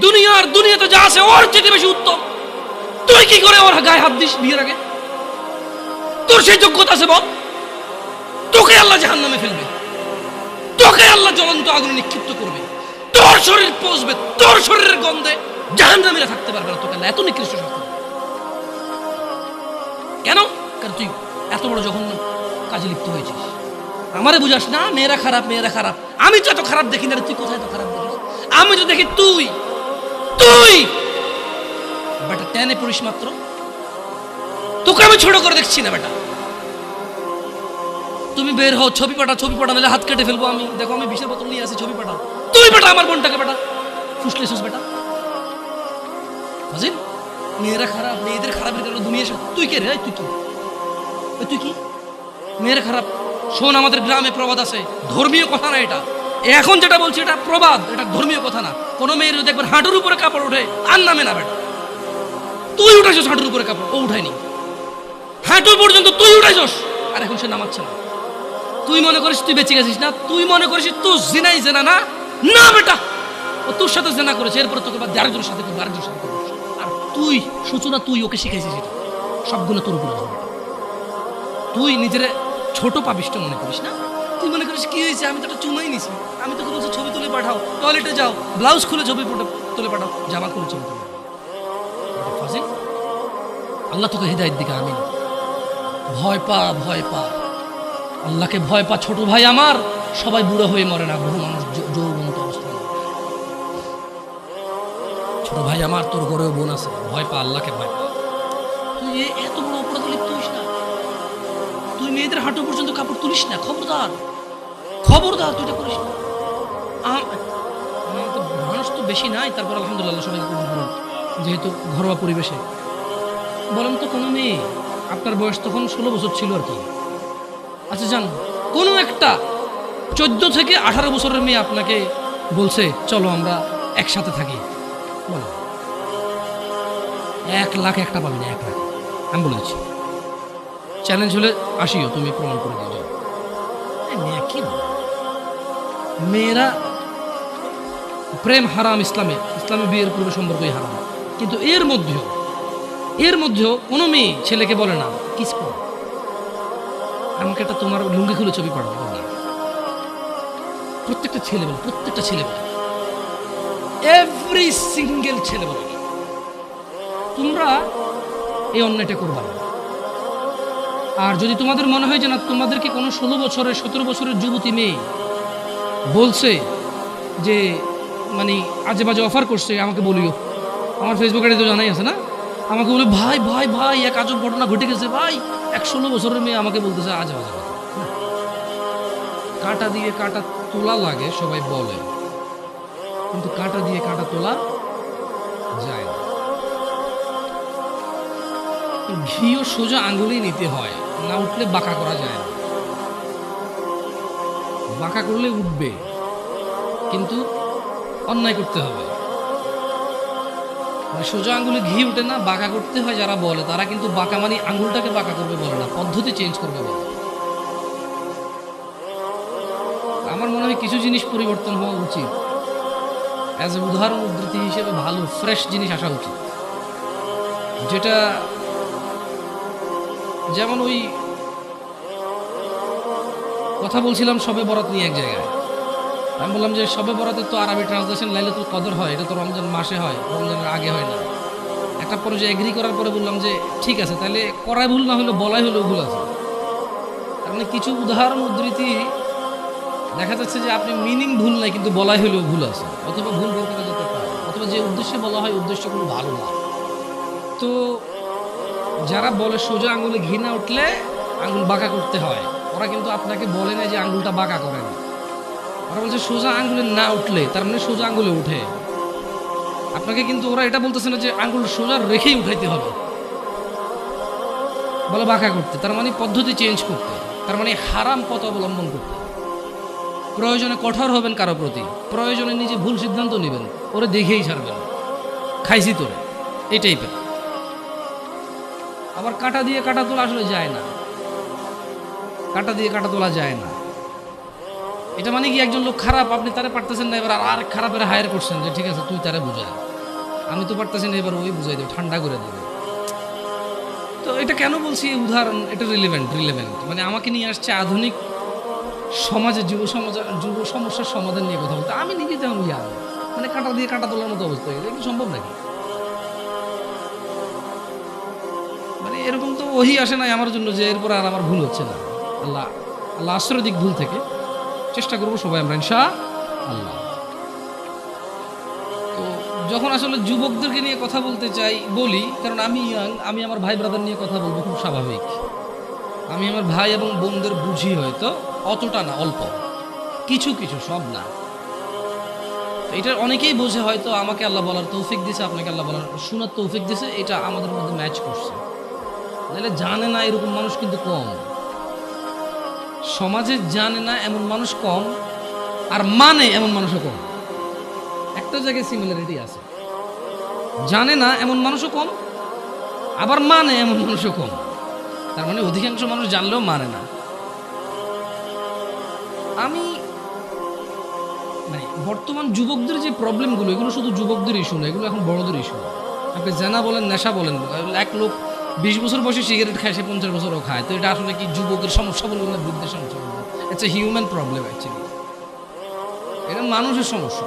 দুনিয়ার দুনিয়াতে যা আছে, ওর চেয়ে বেশি উত্তম। তুই কি করে ওর গায়ে হাত দিস বিয়ের আগে? তোর সেই যোগ্যতা আছে বল। তোকে আল্লাহ জাহান্নামে ফেলবে। তোকে আল্লাহ জ্বলন্ত আগুনে নিক্ষিপ্ত করবে। তোর শরীর পচবে, তোর শরীরের গন্ধে জাহান জাহান্নামীরা থাকতে পারবে না তোকে এত নিকৃষ্ট শাস্তি। কেন? কারণ তুই এত বড় জঘন্য কাজে লিপ্ত হয়েছিস। আমারে বুঝাস না, মেয়েরা খারাপ মেয়েরা খারাপ। আমি তো এত খারাপ দেখি না তুই কোথায় তো খারাপ দেখিস? আমি তো দেখি তুই বেটা টেনে পড়িস মাত্র তোকে আমি ছোট করে দেখছি না বেটা তুমি বের হও ছবি পাঠা ছবি পাঠা নাহলে হাত কেটে ফেলব আমি দেখো আমি বিশের বোতল নিয়ে আসি ছবি পাঠাও তুই বেটা আমার বোনটাকে বেটা ফুসলেছিস বেটা ফাজিল মেয়েরা খারাপ মেয়েদের খারাপের কারণে দুনিয়া সব- তুই কে রে তুই কি তুই কি মেয়েরা খারাপ শোন আমাদের গ্রামে প্রবাদ আছে ধর্মীয় কথা না এটা এখন যেটা বলছি এটা প্রবাদ এটা ধর্মীয় কথা না কোনো মেয়ের যদি একবার হাঁটুর উপরে কাপড় ওঠে আর নামে না বেটা তুই উঠাইছস হাঁটুর উপরে কাপড়, ও উঠায়নি। হাঁটু পর্যন্ত তুই উঠাইছস। আর এখন সে নামাচ্ছে না। তুই মনে করিস তুই বেঁচে গেছিস না? তুই মনে করিস তুই জিনাই জেনা না? না, বেটা! ও তোর সাথে জেনা করেছে, এরপর তোকে বাদ আরেকজনের সাথে করবে, আরেকজনের সাথে আর তুই, সূচনা, তুই ওকে শিখাইছিস এটা। সবগুলো তোর উপরে তুই নিজের ছোট পাবিষ্ট মনে করিস না? তুই মনে করিস কি হয়েছে? আমি তো একটা চুমাই নিছি। আমি তোকে বলছি ছবি তুলে পাঠাও, টয়লেটে যাও, ব্লাউজ খুলে ছবি তুলে পাঠাও, জামা খুলে ছবি তুলে। আল্লাহ তোকে হৃদায়ত দিকে, আমিন। ভয় পা ভয় পা। আল্লাহকে ভয় পা, ছোট ভাই আমার। সবাই বুড়ো হয়ে মরে না, বুড়ো মানুষ যৌবন্ত অবস্থায় ছোট ভাই আমার, তোর গড়েও বোন আছে। ভয় পা, আল্লাহকে ভয় পা। তুই এত বড় অপরাধে লিপ্ত হইস না তুই মেয়েদের হাঁটু পর্যন্ত কাপড় তুলিস না, খবরদার। খবরদার, তুই এটা করিস না। মানুষ তো বেশি নাই, তারপর আলহামদুলিল্লাহ সবাই যেহেতু ঘরোয়া পরিবেশে। বলেন তো কোনো মেয়ে। আপনার বয়স তখন ষোলো বছর ছিল আর কি। আচ্ছা যান। কোনো একটা চোদ্দ থেকে আঠারো বছরের মেয়ে আপনাকে বলছে, চলো আমরা একসাথে থাকি। বলো এক লাখ একটা পাবি না এক লাখ। আমি বলে দিচ্ছি। চ্যালেঞ্জ হলে আসিও, তুমি প্রমাণ করে দিয়ে যাও। মেয়েরা প্রেম হারাম ইসলামে। ইসলামে বিয়ের পূর্বে সম্পর্কই হারাম। কিন্তু এর মধ্যেও এর মধ্যেও কোনো মেয়ে ছেলেকে বলে না, কিস কর। আমাকে একটা তোমার লুঙ্গি খুলে ছবি পাঠাও, বলে। প্রত্যেকটা ছেলে বলে, প্রত্যেকটা ছেলে বলে। এভরি সিঙ্গেল ছেলে বলে। তোমরা এই অন্যায়টা করবা না। আর যদি তোমাদের মনে হয় যে না, তোমাদেরকে কোনো ষোলো বছরের, সতেরো বছরের যুবতী মেয়ে বলছে যে মানে আজে বাজে অফার করছে, আমাকে বলিও। আমার ফেসবুকে তো জানাই আছে না? আমাকে বলে, ভাই ভাই ভাই, এক আজব ঘটনা ঘটে গেছে, ভাই। এক ষোলো বছরের মেয়ে আমাকে বলতেছে, আজ না। কাঁটা দিয়ে কাঁটা তোলা লাগে, সবাই বলে। কিন্তু কাঁটা দিয়ে কাঁটা তোলা যায় না। ঘিও সোজা আঙ্গুলেই নিতে হয়, না উঠলে বাঁকা করা যায় না। বাঁকা করলে উঠবে, কিন্তু অন্যায় করতে হবে। সোজা আঙ্গুলে ঘি উঠে না বাঁকা করতে হয় যারা বলে, তারা কিন্তু বাঁকা মানে আঙ্গুলটাকে বাঁকা করবে বলে না, পদ্ধতি চেঞ্জ করবে বলে। আমার মনে হয় কিছু জিনিস পরিবর্তন হওয়া উচিত। অ্যাজ এ উদাহরণ, উদ্ধৃতি হিসেবে ভালো ফ্রেশ জিনিস আসা উচিত। যেটা যেমন ওই কথা বলছিলাম সবে বরাত নিয়ে এক জায়গায়। আমি বললাম যে সবে বরাতের তো আরবি ট্রান্সলেশন লাইলাতুল কদর হয়, এটা তো রমজান মাসে হয়, রমজানের আগে হয় না। একটা পর্যায়ে এগ্রি করার পরে বললাম যে ঠিক আছে, তাহলে করাই ভুল না হলে বলাই হলেও ভুল আছে। তার মানে কিছু উদাহরণ, উদ্ধৃতি দেখা যাচ্ছে যে আপনি মিনিং ভুল নাই, কিন্তু বলাই হলেও ভুল আছে। অথবা ভুল বের করা যেতে পারে, অথবা যে উদ্দেশ্যে বলা হয় উদ্দেশ্য কোনো ভালো না। তো যারা বলে সোজা আঙুলে ঘৃণা উঠলে আঙুল বাঁকা করতে হয়, ওরা কিন্তু আপনাকে বলে না যে আঙুলটা বাঁকা করে না। ওরা বলছে, সোজা আঙুলে না উঠলে, তার মানে সোজা আঙুলে উঠে। আপনাকে কিন্তু ওরা এটা বলতেছে না যে আঙ্গুল সোজা রেখেই উঠাইতে হবে। বলে বাঁকা করতে। তার মানে পদ্ধতি চেঞ্জ করতে। তার মানে হারাম পথ অবলম্বন করতে। প্রয়োজনে কঠোর হবেন কারও প্রতি। প্রয়োজনে নিজে ভুল সিদ্ধান্ত নেবেন। ওরে দেখেই ছাড়বেন। খাইছি তোরে। এই টাইপের আবার কাটা দিয়ে কাটা তোলা আসলে যায় না। কাটা দিয়ে কাটা তোলা যায় না। এটা মানে কি একজন লোক খারাপ? আপনি তারা পারতেছেন না এবার আর খারাপের হায়ার করছেন যে, ঠিক আছে, তুই তারা বুঝা আমি তো পারতেছি না এবার ওই বুঝাই দেবে, ঠান্ডা করে দেবে। তো এটা কেন বলছি উদাহরণ? এটা রিলেভেন্ট রিলেভেন্ট মানে আমাকে নিয়ে আসছে আধুনিক সমাজে, যুব সমাজ, যুব সমস্যার সমাধান নিয়ে কথা বলতে। আমি নিজে তেমন ইয়াং। মানে কাঁটা দিয়ে কাঁটা তোলার মতো অবস্থা। হয়ে কি সম্ভব নাকি? মানে এরকম তো ওহি আসে নাই আমার জন্য যে, এরপর আর আমার ভুল হচ্ছে না। আল্লাহ আল্লাহ আশ্রয় দিক ভুল থেকে। চেষ্টা করব সবাই আমরা ইনশা আল্লাহ। তো যখন আসলে যুবকদেরকে নিয়ে কথা বলতে চাই বলি কারণ আমি ইয়াং আমি আমার ভাই ব্রাদার নিয়ে কথা বলব খুব স্বাভাবিক। আমি আমার ভাই এবং বোনদের বুঝি হয়তো অতটা না অল্প। কিছু কিছু সব না। এটা অনেকেই বোঝে হয়তো আমাকে আল্লাহ বলার তৌফিক দিছে আপনাকে আল্লাহ বলার শোনার তৌফিক দিছে এটা আমাদের মধ্যে ম্যাচ করছে। নাহলে জানে না এরকম মানুষ কিন্তু কম। সমাজে জানে না এমন মানুষ কম, আর মানে এমন মানুষও কম। একটা জায়গায় সিমিলারিটি আছে। জানে না এমন মানুষও কম, আবার মানে এমন মানুষও কম। তার মানে অধিকাংশ মানুষ জানলেও মানে না। আমি মানে বর্তমান যুবকদের যে প্রবলেমগুলো এগুলো শুধু যুবকদের ইস্যু না এগুলো এখন বড়দের ইস্যু আপনি জানা বলেন, নেশা বলেন, এক লোক বিশ বছর বয়সে সিগারেট খায়, সে পঞ্চাশ বছরও খায়। তো এটা আসলে কি যুবকের সমস্যা বলবেন না বৃদ্ধের সমস্যা বলবেন it's a human problem actually এটা মানুষের সমস্যা।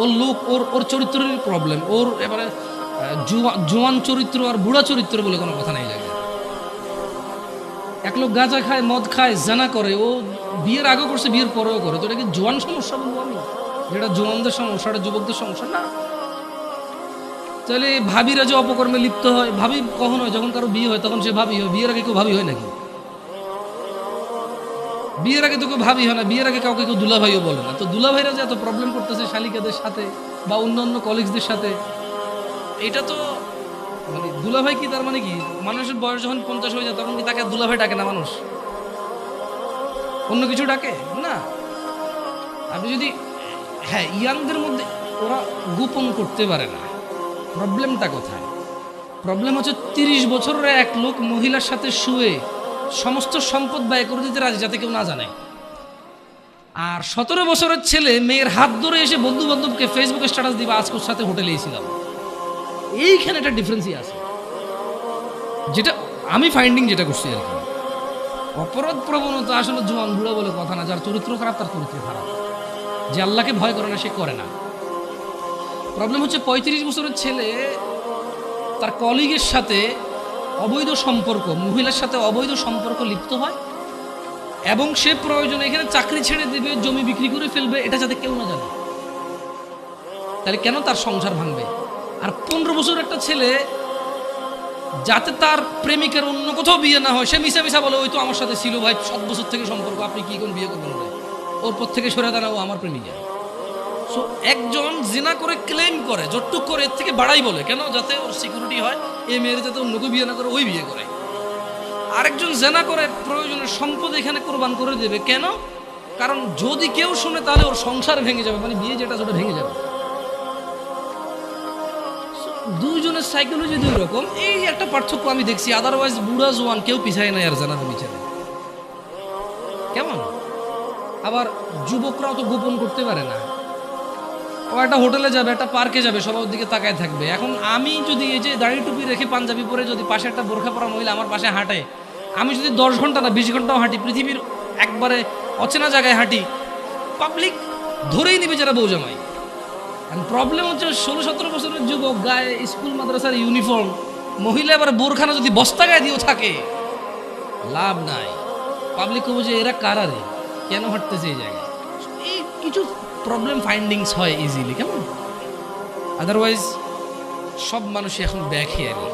ওর লোক, ওর ওর চরিত্রের প্রবলেম ওর এবারে জোয়ান চরিত্র আর বুড়া চরিত্র বলে কোনো কথা নাই জায়গায় এক লোক গাঁজা খায়, মদ খায়, জানা করে, ও বিয়ের আগে করছে, বিয়ের পরেও করে। তো এটা কি জোয়ান সমস্যা বলব আমি? যেটা জোয়ানদের সমস্যা, এটা যুবকদের সমস্যা? না। তাহলে ভাবিরা যে অপকর্মে লিপ্ত হয়। ভাবি কখন হয়? যখন কারও বিয়ে হয়, তখন সে ভাবি হয়। বিয়ের আগে কেউ ভাবি হয় নাকি? বিয়ের আগে তো কেউ ভাবি হয় না। বিয়ের আগে কাউকে কেউ দুলাভাইও বলে না। তো দুলাভাইরা যে এত প্রবলেম করতেছে শালিকাদের সাথে বা অন্য অন্য কলিগসদের সাথে, এটা তো মানে দুলাভাই কি তার মানে কি? মানুষের বয়স যখন পঞ্চাশ হয়ে যায়, তখন কি তাকে দুলাভাই ডাকে না মানুষ? অন্য কিছু ডাকে? না। আপনি যদি হ্যাঁ ইয়াংদের মধ্যে ওরা গোপন করতে পারে না। প্রবলেমটা কোথায়? প্রবলেম হচ্ছে তিরিশ বছরের এক লোক মহিলার সাথে শুয়ে সমস্ত সম্পদ ব্যয় করে দিতে রাজি যাতে কেউ না জানে। আর সতেরো বছরের ছেলে মেয়ের হাত ধরে এসে বন্ধু বান্ধবকে ফেসবুকে স্ট্যাটাস দিবা আজকের সাথে হোটেলে এসেছিলাম এইখানে একটা ডিফারেন্সই আছে। যেটা আমি ফাইন্ডিং যেটা করছি আর কি। অপরাধ প্রবণতা আসলে জোয়ান বুড়া বলে কথা না, যার চরিত্র খারাপ তার চরিত্র খারাপ। যে আল্লাহকে ভয় করে না, সে করে না। প্রবলেম হচ্ছে পঁয়ত্রিশ বছরের ছেলে, তার কলিগের সাথে অবৈধ সম্পর্ক, মহিলার সাথে অবৈধ সম্পর্ক লিপ্ত হয় এবং সে প্রয়োজনে এখানে চাকরি ছেড়ে দেবে, জমি বিক্রি করে ফেলবে, এটা যাতে কেউ না জানে। তাহলে কেন তার সংসার ভাঙবে? আর পনেরো বছর একটা ছেলে, যাতে তার প্রেমিকের অন্য কোথাও বিয়ে না হয়, সে মিশা মিশা বলে, ওই তো আমার সাথে ছিল ভাই, সাত বছর থেকে সম্পর্ক, আপনি কি কোন বিয়ে করবেন ওরে? পর থেকে সরে দাঁড়াও আমার প্রেমিকা। সো একজন জিনা করে ক্লেম করে যতটুক করে, এর থেকে বাড়াই বলে। কেন? যাতে ওর সিকিউরিটি হয়, এই মেয়ের যাতে অন্য কেউ বিয়ে না করে, ওই বিয়ে করে। আরেকজন জেনা করে প্রয়োজনে সম্পদ এখানে কোরবান করে দেবে। কেন? কারণ যদি কেউ শুনে, তাহলে ওর সংসার ভেঙে যাবে মানে বিয়ে যেটা, সেটা ভেঙে যাবে। দুইজনের সাইকোলজি দুই রকম। এই একটা পার্থক্য আমি দেখছি আদারওয়াইজ বুড়া জোয়ান কেউ পিছায় নাই আর জানার বিচারে। কেমন? আবার যুবকরাও তো গোপন করতে পারে না। ও একটা হোটেলে যাবে, একটা পার্কে যাবে সবার দিকে তাকায় থাকবে। এখন আমি যদি এই যে দাড়ি টুপি রেখে পাঞ্জাবি পরে যদি পাশে একটা বোরখা পরা মহিলা আমার পাশে হাঁটে, আমি যদি দশ ঘণ্টা না বিশ ঘন্টাও হাঁটি, পৃথিবীর একবারে অচেনা জায়গায় হাঁটি পাবলিক ধরেই নেবে যারা বউ জামাই। প্রবলেম হচ্ছে ষোলো সতেরো বছরের যুবক গায়ে স্কুল, মাদ্রাসার ইউনিফর্ম মহিলা এবার বোরখানা যদি বস্তা গায়ে দিয়েও থাকে, লাভ নাই। পাবলিক কবু যে এরা কারারে কেন হাঁটতেছে এই জায়গায়? এই কিছু প্রবলেম ফাইন্ডিংস হয় ইজিলি কেমন? আদারওয়াইজ সব মানুষই এখন দেখে আর কি